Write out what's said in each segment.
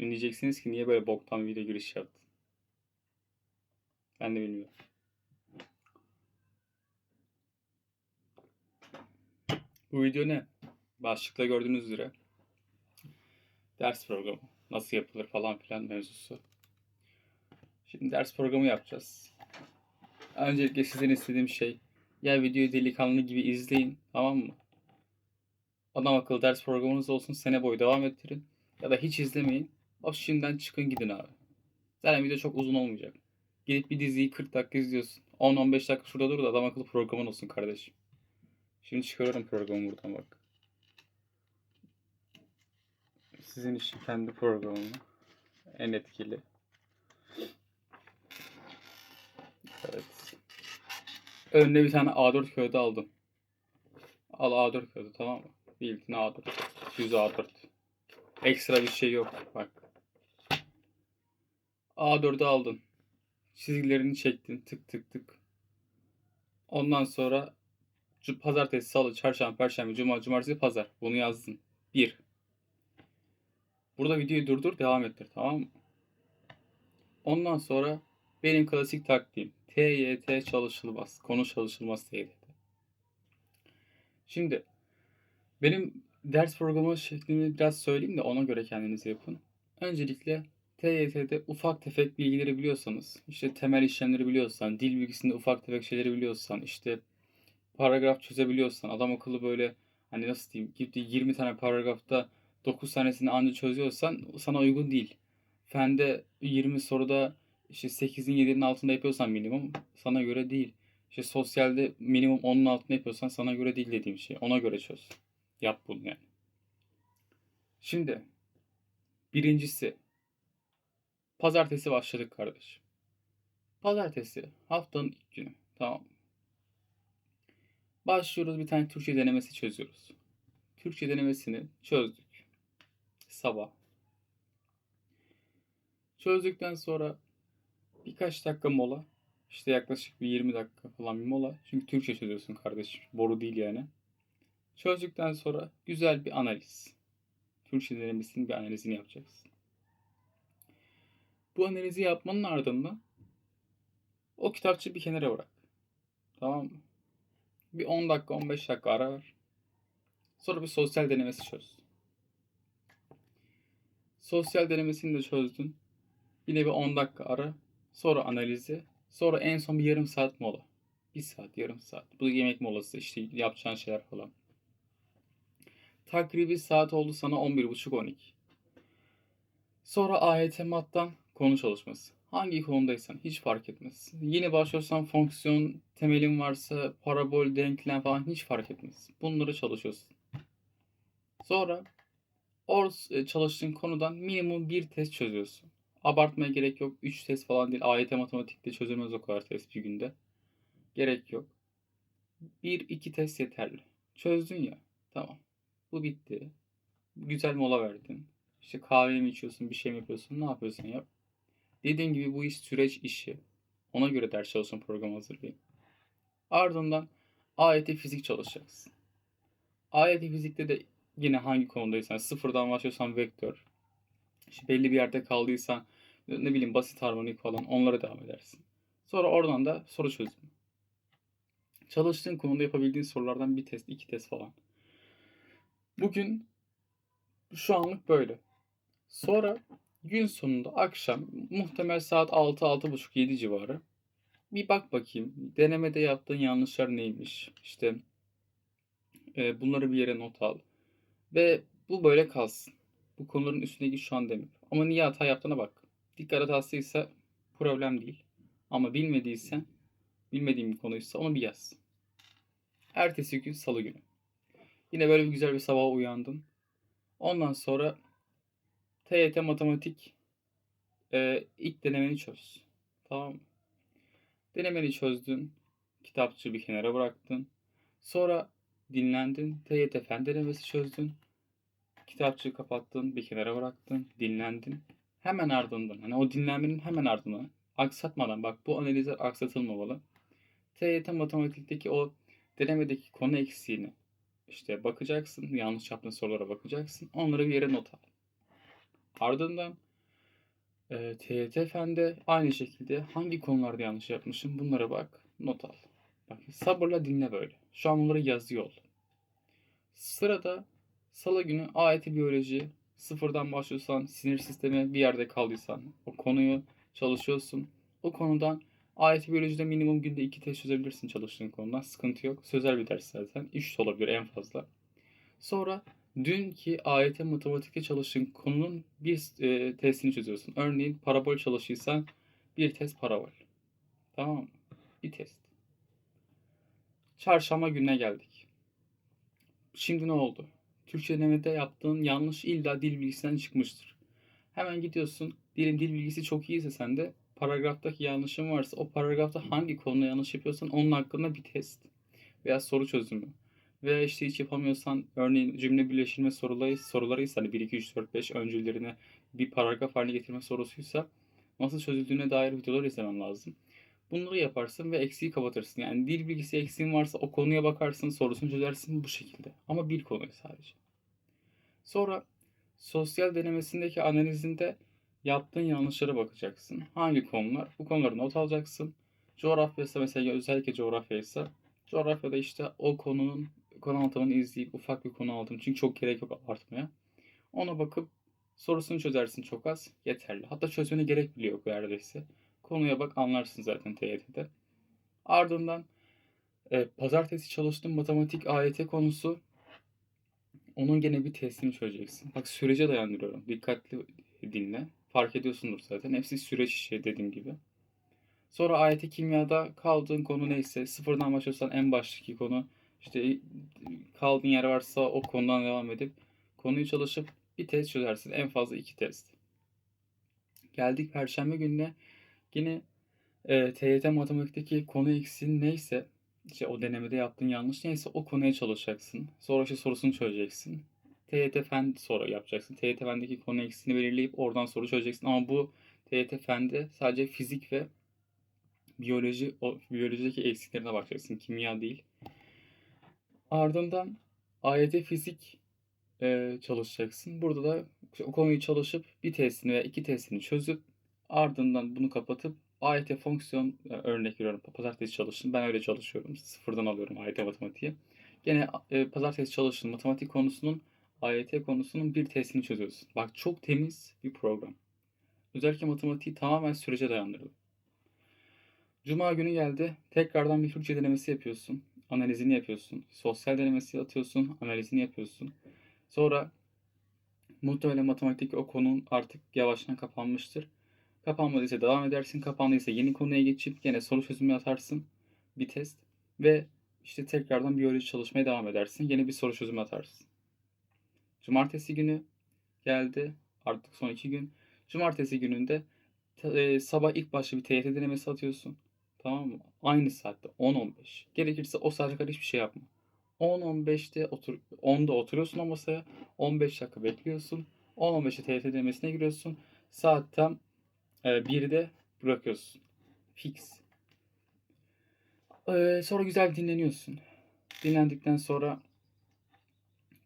Şimdi diyeceksiniz ki niye böyle boktan video giriş yaptın? Ben de bilmiyorum. Bu video ne? Başlıkta gördüğünüz üzere ders programı nasıl yapılır falan filan mevzusu. Şimdi ders programı yapacağız. Öncelikle sizden istediğim şey ya videoyu delikanlı gibi izleyin tamam mı? Adam akıllı ders programınız olsun sene boyu devam ettirin. Ya da hiç izlemeyin. O şimdiden çıkın gidin abi. Zaten video çok uzun olmayacak. Gidip bir diziyi 40 dakika izliyorsun. 10-15 dakika şurada dur da adam akıllı programın olsun kardeşim. Şimdi çıkarıyorum programı buradan bak. Sizin için kendi programım. En etkili. Evet. Önüne bir tane A4 kağıdı aldım. Al A4 kağıdı tamam mı? Bildiğin A4. Düz A4. Ekstra bir şey yok. Bak. A4'ü aldın. Çizgilerini çektin. Tık tık tık. Ondan sonra pazartesi, salı, çarşamba, perşembe, cuma, cumartesi, pazar. Bunu yazdın. 1. Burada videoyu durdur, devam ettir. Tamam mı? Ondan sonra benim klasik taktiğim. TYT çalışılmaz. Konu çalışılmaz TYT. Şimdi benim ders programı şeklini biraz söyleyeyim de ona göre kendiniz yapın. Öncelikle TYT'de ufak tefek bilgileri biliyorsanız, işte temel işlemleri biliyorsan, dil bilgisinde ufak tefek şeyleri biliyorsan, işte paragraf çözebiliyorsan, adam akıllı böyle hani nasıl diyeyim, gitti 20 tane paragrafta 9 tanesini anca çözüyorsan sana uygun değil. Fende 20 soruda işte 8'in 7'nin altında yapıyorsan minimum sana göre değil. İşte sosyalde minimum 10'un altında yapıyorsan sana göre değil dediğim şey. Ona göre çöz. Yap bunu yani. Şimdi birincisi pazartesi başladık kardeş. Pazartesi haftanın ilk günü. Tamam. Başlıyoruz bir tane Türkçe denemesi çözüyoruz. Türkçe denemesini çözdük. Sabah. Çözdükten sonra birkaç dakika mola. İşte yaklaşık bir 20 dakika falan bir mola. Çünkü Türkçe çözüyorsun kardeşim. Boru değil yani. Çözdükten sonra güzel bir analiz. Türkçe denemesinin bir analizini yapacaksın. Bu analizi yapmanın ardından o kitapçı bir kenara bırak. Tamam mı? Bir 10 dakika 15 dakika ara ver. Sonra bir sosyal denemesi çöz. Sosyal denemesini de çözdün. Yine bir 10 dakika ara. Sonra analizi. Sonra en son bir yarım saat mola. Bir saat, yarım saat. Bu yemek molası işte yapacağın şeyler falan. Takribi saat oldu sana 11.30-12. Sonra AYT mattan konu çalışması. Hangi konudaysan hiç fark etmez. Yeni başlıyorsan fonksiyon temelin varsa parabol, denklem falan hiç fark etmez. Bunları çalışıyorsun. Sonra or e, çalıştığın konudan minimum bir test çözüyorsun. Abartmaya gerek yok. 3 test falan değil. AYT matematikte çözülmez o kadar test bir günde. Gerek yok. 1-2 test yeterli. Çözdün ya. Tamam. Bu bitti. Güzel mola verdin. İşte kahve mi içiyorsun, bir şey mi yapıyorsun, ne yapıyorsun yap. Dediğim gibi bu iş süreç işi. Ona göre ders çalışın program hazırlayın. Ardından AYT fizik çalışacaksın. AYT fizikte de yine hangi konudaysan sıfırdan başlıyorsan vektör. İşte belli bir yerde kaldıysan ne bileyim basit harmonik falan onlara devam edersin. Sonra oradan da soru çözümü. Çalıştığın konuda yapabildiğin sorulardan bir test, iki test falan. Bugün şu anlık böyle. Sonra gün sonunda akşam muhtemel saat 6-6.30-7 civarı bir bak bakayım denemede yaptığın yanlışlar neymiş. İşte e, bunları bir yere not al. Ve bu böyle kalsın. Bu konuların üstüne git şu an demir. Ama niye hata yaptığına bak. Dikkat hatasıysa problem değil. Ama bilmediysen, bilmediğin bir konuysa onu bir yaz. Ertesi gün salı günü. Yine böyle bir güzel bir sabah uyandın. Ondan sonra TYT matematik e, ilk denemeni çöz. Tamam mı? Denemeni çözdün. Kitapçı bir kenara bıraktın. Sonra dinlendin. TYT fen denemesi çözdün. Kitapçığı kapattın. Bir kenara bıraktın. Dinlendin. Hemen ardından hani o dinlenmenin hemen ardından aksatmadan bak bu analizler aksatılmamalı. TYT matematikteki o denemedeki konu eksiğini işte bakacaksın. Yanlış yaptığın sorulara bakacaksın. Onları bir yere not al. Ardından e, TYT Fen'de aynı şekilde hangi konularda yanlış yapmışım bunlara bak, not al. Bak sabırla dinle böyle. Şu an bunları yazıyor ol. Sırada salı günü AYT biyoloji sıfırdan başlıyorsan, sinir sistemi bir yerde kaldıysan, o konuyu çalışıyorsun. O konudan AYT biyolojide minimum günde iki test çözebilirsin çalıştığın konudan. Sıkıntı yok. Sözel bir ders zaten. 3 de olabilir en fazla. Sonra dünkü AYT matematikte çalıştığın konunun bir e, testini çözüyorsun. Örneğin parabol çalışıysan bir test parabol. Tamam mı? Bir test. Çarşamba gününe geldik. Şimdi ne oldu? Türkçe denemede yaptığın yanlış illa dil bilgisinden çıkmıştır. Hemen gidiyorsun. Diyelim dil bilgisi çok iyiyse sende paragraftaki yanlışın varsa o paragrafta hangi konuda yanlış yapıyorsan onun hakkında bir test veya soru çözümü veya işte hiç yapamıyorsan örneğin cümle birleştirme soruları sorularıysa hani 1 2 3 4 5 öncüllerini bir paragraf haline getirme sorusuysa nasıl çözüldüğüne dair videolar izlemen lazım. Bunları yaparsın ve eksiği kapatırsın. Yani dil bilgisi eksiğin varsa o konuya bakarsın, sorusunu çözersin bu şekilde. Ama bir konuyu sadece. Sonra sosyal denemesindeki analizinde yaptığın yanlışlara bakacaksın. Hangi konular? Bu konuları not alacaksın. Coğrafya ise mesela özellikle coğrafya ise coğrafyada işte o konunun konu anlatımını izleyip ufak bir konu aldım. Çünkü çok gerek yok abartmaya. Ona bakıp sorusunu çözersin çok az. Yeterli. Hatta çözmene gerek bile yok neredeyse. Konuya bak anlarsın zaten TYT'de. Ardından e, pazartesi çalıştığım matematik AYT konusu. Onun gene bir testini çözeceksin. Bak sürece dayandırıyorum. Dikkatli dinle. Fark ediyorsundur zaten. Hepsi süreç işi dediğim gibi. Sonra AYT kimyada kaldığın konu neyse sıfırdan başlıyorsan en baştaki konu işte kaldığın yer varsa o konudan devam edip konuyu çalışıp bir test çözersin. En fazla iki test. Geldik Perşembe gününe. Yine e, TYT matematikteki konu eksiğin neyse işte o denemede yaptığın yanlış neyse o konuya çalışacaksın. Sonra işte sorusunu çözeceksin. TYT fen sonra yapacaksın. TYT fendeki konu eksiğini belirleyip oradan soru çözeceksin. Ama bu TYT fende sadece fizik ve biyoloji o biyolojideki eksiklerine bakacaksın. Kimya değil. Ardından AYT fizik e, çalışacaksın. Burada da o konuyu çalışıp bir testini veya iki testini çözüp ardından bunu kapatıp AYT fonksiyon e, örnek veriyorum. Pazartesi çalıştım. Ben öyle çalışıyorum. Sıfırdan alıyorum AYT matematiği. Gene e, pazartesi çalıştım. Matematik konusunun AYT konusunun bir testini çözüyorsun. Bak çok temiz bir program. Özellikle matematiği tamamen sürece dayandırdı. Cuma günü geldi. Tekrardan bir Türkçe denemesi yapıyorsun. Analizini yapıyorsun. Sosyal denemesi atıyorsun. Analizini yapıyorsun. Sonra muhtemelen matematik o konun artık yavaştan kapanmıştır. Kapanmadıysa devam edersin. Kapandıysa yeni konuya geçip yine soru çözümü atarsın. Bir test. Ve işte tekrardan biyoloji çalışmaya devam edersin. Yeni bir soru çözümü atarsın. Cumartesi günü geldi. Artık son iki gün. Cumartesi gününde e, sabah ilk başta bir TYT denemesi atıyorsun. Tamam mı? Aynı saatte 10-15. Gerekirse o saate kadar hiçbir şey yapma. 10-15'te otur 10'da oturuyorsun o masaya. 15 dakika bekliyorsun. 10-15'te TYT denemesine giriyorsun. Saat tam e, 1'de bırakıyorsun. Fix. Ee, sonra güzel dinleniyorsun. Dinlendikten sonra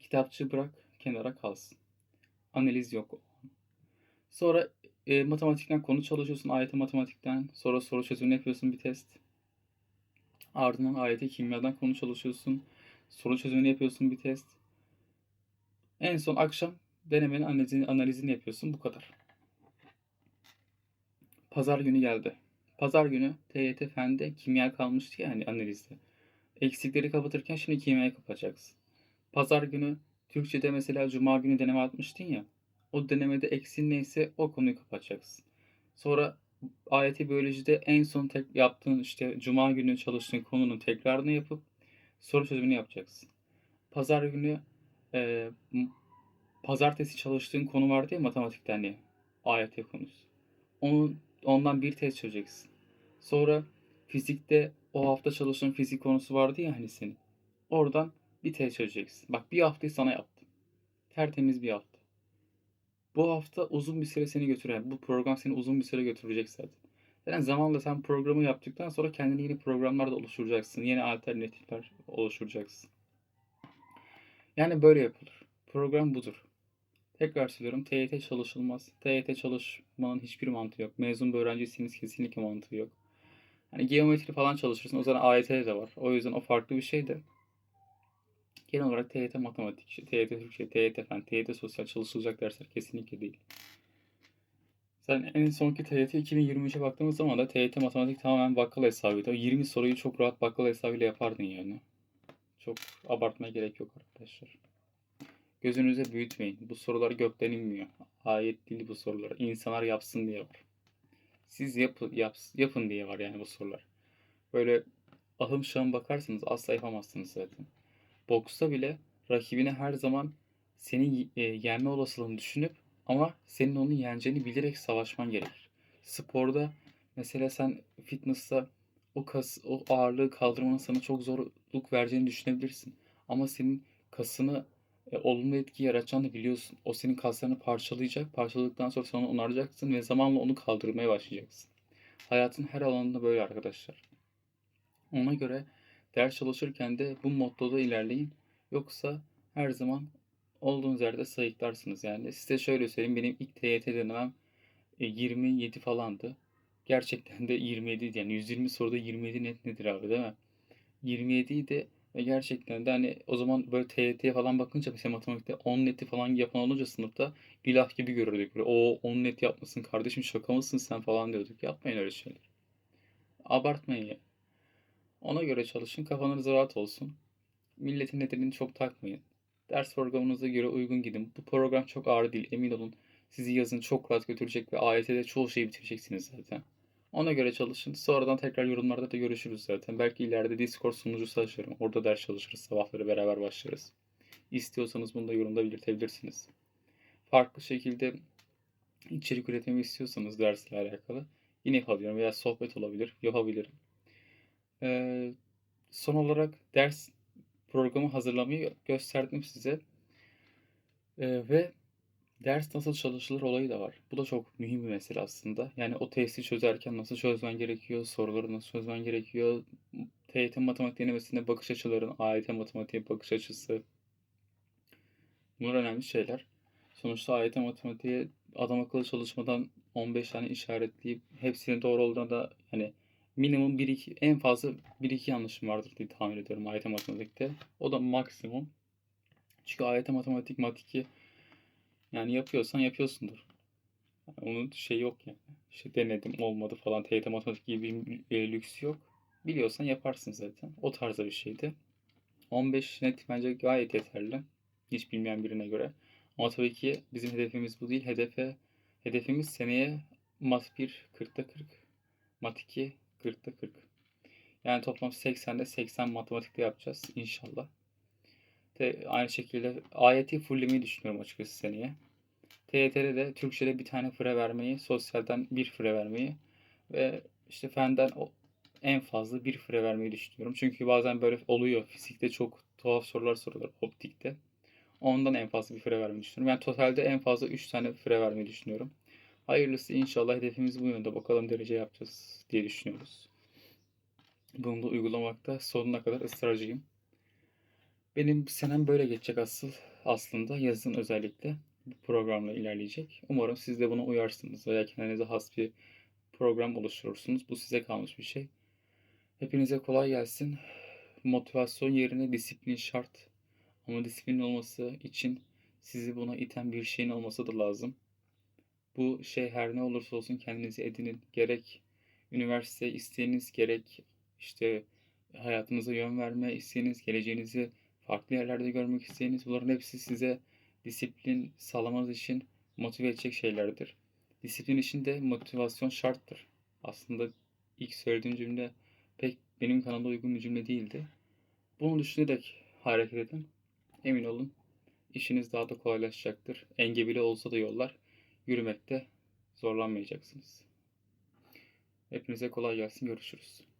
kitapçı bırak kenara kalsın. Analiz yok. Sonra e, matematikten konu çalışıyorsun AYT matematikten. Sonra soru çözümünü yapıyorsun bir test. Ardından AYT kimyadan konu çalışıyorsun. Soru çözümünü yapıyorsun bir test. En son akşam denemenin analizini, analizini yapıyorsun. Bu kadar. Pazar günü geldi. Pazar günü TYT Fen'de kimya kalmıştı ya hani analizde. Eksikleri kapatırken şimdi kimyayı kapatacaksın. Pazar günü Türkçe'de mesela Cuma günü deneme atmıştın ya. O denemede eksin neyse o konuyu kapatacaksın. Sonra AYT biyolojide en son tek yaptığın işte Cuma günü çalıştığın konunun tekrarını yapıp soru çözümünü yapacaksın. Pazar günü e, pazartesi çalıştığın konu vardı ya matematikten hani AYT konusu. Onun, ondan bir test çözeceksin. Sonra fizikte o hafta çalıştığın fizik konusu vardı ya hani senin. Oradan bir test çözeceksin. Bak bir haftayı sana yaptım. Tertemiz bir hafta. Bu hafta uzun bir süre seni götüren, bu program seni uzun bir süre götürecek zaten. Zaten zamanla sen programı yaptıktan sonra kendine yeni programlar da oluşturacaksın. Yeni alternatifler oluşturacaksın. Yani böyle yapılır. Program budur. Tekrar söylüyorum TYT çalışılmaz. TYT çalışmanın hiçbir mantığı yok. Mezun bir öğrenciyseniz kesinlikle mantığı yok. Hani geometri falan çalışırsın. O zaman AYT'de de var. O yüzden o farklı bir şey de. Genel olarak TYT matematik, TYT Türkçe, TYT fen, TYT sosyal çalışılacak dersler kesinlikle değil. Sen en sonki TYT 2023'e baktığımız zaman da TYT matematik tamamen bakkal hesabıydı. O 20 soruyu çok rahat bakkal hesabıyla yapardın yani. Çok abartmaya gerek yok arkadaşlar. Gözünüze büyütmeyin. Bu sorular gökten inmiyor. Ayet değil bu sorular. İnsanlar yapsın diye var. Siz yapın, yap, yapın diye var yani bu sorular. Böyle ahım şahım bakarsanız asla yapamazsınız zaten. Boksta bile rakibine her zaman senin e, yenme olasılığını düşünüp ama senin onu yeneceğini bilerek savaşman gerekir. Sporda mesela sen fitness'ta o kas, o ağırlığı kaldırmanın sana çok zorluk vereceğini düşünebilirsin. Ama senin kasını e, olumlu etki yaratacağını biliyorsun. O senin kaslarını parçalayacak. Parçaladıktan sonra sen onaracaksın ve zamanla onu kaldırmaya başlayacaksın. Hayatın her alanında böyle arkadaşlar. Ona göre ders çalışırken de bu mottoda ilerleyin. Yoksa her zaman olduğunuz yerde sayıklarsınız yani. Size şöyle söyleyeyim benim ilk TYT denemem 27 falandı. Gerçekten de 27 idi yani 120 soruda 27 net nedir abi değil mi? 27 idi ve gerçekten de hani o zaman böyle TYT'ye falan bakınca mesela matematikte 10 neti falan yapan olunca sınıfta ilah gibi görürdük. Böyle, o 10 net yapmasın kardeşim şaka mısın sen falan diyorduk. Yapmayın öyle şeyler. Abartmayın ya. Ona göre çalışın kafanız rahat olsun. Milletin nedenini çok takmayın. Ders programınıza göre uygun gidin. Bu program çok ağır değil emin olun. Sizi yazın çok rahat götürecek ve AYT'de çoğu şeyi bitireceksiniz zaten. Ona göre çalışın. Sonradan tekrar yorumlarda da görüşürüz zaten. Belki ileride Discord sunucusu açarım. Orada ders çalışırız. Sabahları beraber başlarız. İstiyorsanız bunu da yorumda belirtebilirsiniz. Farklı şekilde içerik üretimi istiyorsanız dersle alakalı yine kalıyorum veya sohbet olabilir. Yapabilirim. Ee, son olarak ders programı hazırlamayı gösterdim size. Ee, ve ders nasıl çalışılır olayı da var. Bu da çok mühim bir mesele aslında. Yani o testi çözerken nasıl çözmen gerekiyor, soruları nasıl çözmen gerekiyor, TYT matematik denemesinde bakış açıların, AYT matematiğe bakış açısı. Bunlar önemli şeyler. Sonuçta AYT matematiğe adam akıllı çalışmadan 15 tane işaretleyip hepsinin doğru olduğuna da yani minimum 1-2 en fazla 1-2 yanlışım vardır diye tahmin ediyorum AYT matematikte. O da maksimum. Çünkü AYT matematik matiki yani yapıyorsan yapıyorsundur. Yani onun şey yok yani. İşte denedim olmadı falan TYT matematik gibi bir e, lüks yok. Biliyorsan yaparsın zaten. O tarzda bir şeydi. 15 net bence gayet yeterli. Hiç bilmeyen birine göre. Ama tabii ki bizim hedefimiz bu değil. Hedefe, hedefimiz seneye mat 1 40'ta 40. Mat 2 40'ta 40. Yani toplam 80'de 80 matematikte yapacağız inşallah. De aynı şekilde AYT fulllemeyi düşünüyorum açıkçası seneye. TYT'de de Türkçe'de bir tane fıra vermeyi, sosyalden bir fıra vermeyi ve işte fenden en fazla bir fıra vermeyi düşünüyorum. Çünkü bazen böyle oluyor. Fizikte çok tuhaf sorular sorular optikte. Ondan en fazla bir fıra vermeyi düşünüyorum. Yani totalde en fazla 3 tane fıra vermeyi düşünüyorum. Hayırlısı inşallah hedefimiz bu yönde. Bakalım derece yapacağız diye düşünüyoruz. Bunu da uygulamakta sonuna kadar ısrarcıyım. Benim senem böyle geçecek asıl aslında yazın özellikle bu programla ilerleyecek. Umarım siz de buna uyarsınız veya kendinize has bir program oluşturursunuz. Bu size kalmış bir şey. Hepinize kolay gelsin. Motivasyon yerine disiplin şart. Ama disiplin olması için sizi buna iten bir şeyin olması da lazım. Bu şey her ne olursa olsun kendinizi edinin. Gerek üniversite isteğiniz, gerek işte hayatınıza yön verme isteğiniz, geleceğinizi farklı yerlerde görmek isteğiniz bunların hepsi size disiplin sağlamanız için motive edecek şeylerdir. Disiplin için de motivasyon şarttır. Aslında ilk söylediğim cümle pek benim kanalda uygun bir cümle değildi. Bunu düşünerek hareket edin. Emin olun işiniz daha da kolaylaşacaktır. Engebeli olsa da yollar yürümekte zorlanmayacaksınız. Hepinize kolay gelsin. Görüşürüz.